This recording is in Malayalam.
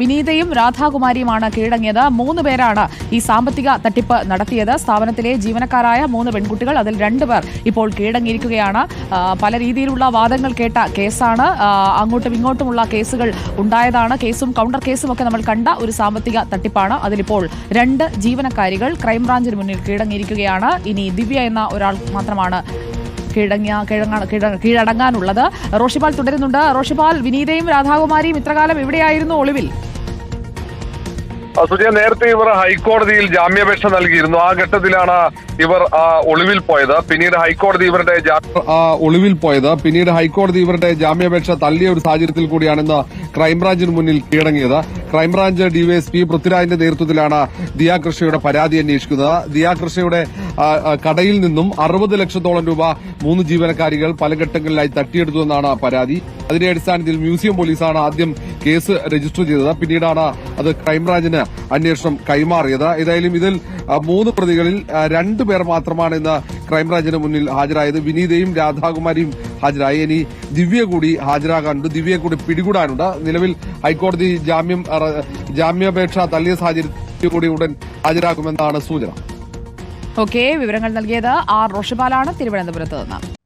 വിനീതയും രാധാകുമാരിയുമാണ് കീഴടങ്ങിയത്. മൂന്ന് പേരാണ് ഈ സാമ്പത്തിക തട്ടിപ്പ് നടത്തിയത്. സ്ഥാപനത്തിലെ ജീവനക്കാരായ മൂന്ന് പെൺകുട്ടികൾ അതിൽ രണ്ടുപേർ ഇപ്പോൾ കീഴടങ്ങിയിരിക്കുകയാണ്. പല രീതിയിലുള്ള വാദങ്ങൾ കേട്ട കേസാണ്. അങ്ങോട്ടും ഇങ്ങോട്ടുമുള്ള കേസുകൾ ഉണ്ടായതാണ്. കേസും കൗണ്ടർ കേസും ഒക്കെ നമ്മൾ കണ്ട ഒരു സാമ്പത്തിക തട്ടിപ്പാണ്. അതിലിപ്പോൾ രണ്ട് ജീവനക്കാരികൾ ക്രൈംബ്രാഞ്ചിന് മുന്നിൽ കീഴടങ്ങിയിരിക്കുകയാണ്. ഇനി ദിവ്യ എന്ന ഒരാൾ മാത്രമാണ് കീഴടങ്ങിയ കീഴടങ്ങാനുള്ളത്. റോഷിപാൽ തുടരുന്നുണ്ട്. റോഷിപാൽ വിനീതയും രാധാകുമാരിയും ഇത്രകാലം എവിടെയായിരുന്നു ഒളിവിൽ? സുജയ നേരത്തെ ഇവർ ഹൈക്കോടതിയിൽ ജാമ്യാപേക്ഷ നൽകിയിരുന്നു. ആ ഘട്ടത്തിലാണ് ഇവർ ഒളിവിൽ പോയത്. പിന്നീട് ഹൈക്കോടതി ഇവരുടെ ഒളിവിൽ പോയത്. പിന്നീട് ഹൈക്കോടതി ഇവരുടെ ജാമ്യാപേക്ഷ തള്ളിയ ഒരു സാഹചര്യത്തിൽ കൂടിയാണ് ഇന്ന് ക്രൈംബ്രാഞ്ചിന് മുന്നിൽ കീഴടങ്ങിയത്. ക്രൈംബ്രാഞ്ച് ഡിവൈഎസ്പി പൃഥ്വിരാജിന്റെ നേതൃത്വത്തിലാണ് ദിയാകൃഷ്ണയുടെ പരാതി അന്വേഷിക്കുന്നത്. ദിയാ കൃഷ്ണയുടെ ആ, ആ, കടയിൽ നിന്നും അറുപത് ലക്ഷത്തോളം രൂപ മൂന്ന് ജീവനക്കാരികൾ പല ഘട്ടങ്ങളിലായി തട്ടിയെടുത്തു എന്നാണ് പരാതി. അതിന്റെ അടിസ്ഥാനത്തിൽ മ്യൂസിയം പോലീസാണ് ആദ്യം കേസ് രജിസ്റ്റർ ചെയ്തത്. പിന്നീടാണ് അത് ക്രൈംബ്രാഞ്ചിന് അന്വേഷണം കൈമാറിയത്. ഏതായാലും ഇതിൽ മൂന്ന് പ്രതികളിൽ രണ്ടു രണ്ട് പേർ മാത്രമാണ് ഇന്ന് ക്രൈംബ്രാഞ്ചിന് മുന്നിൽ ഹാജരായത്. വിനീതയും രാധാകുമാരിയും ഹാജരായി. ഇനി ദിവ്യ കൂടി ഹാജരാകാനുണ്ട്. ദിവ്യയെ കൂടി പിടികൂടാനുണ്ട്. നിലവിൽ ഹൈക്കോടതി ജാമ്യം ജാമ്യാപേക്ഷ തള്ളിയ സാഹചര്യത്തിൽ കൂടി ഉടൻ ഹാജരാക്കുമെന്നാണ് സൂചന. ഓക്കെ വിവരങ്ങൾ നൽകിയത് ആർ റോഷിപാലാണ് തിരുവനന്തപുരത്ത് നിന്ന്.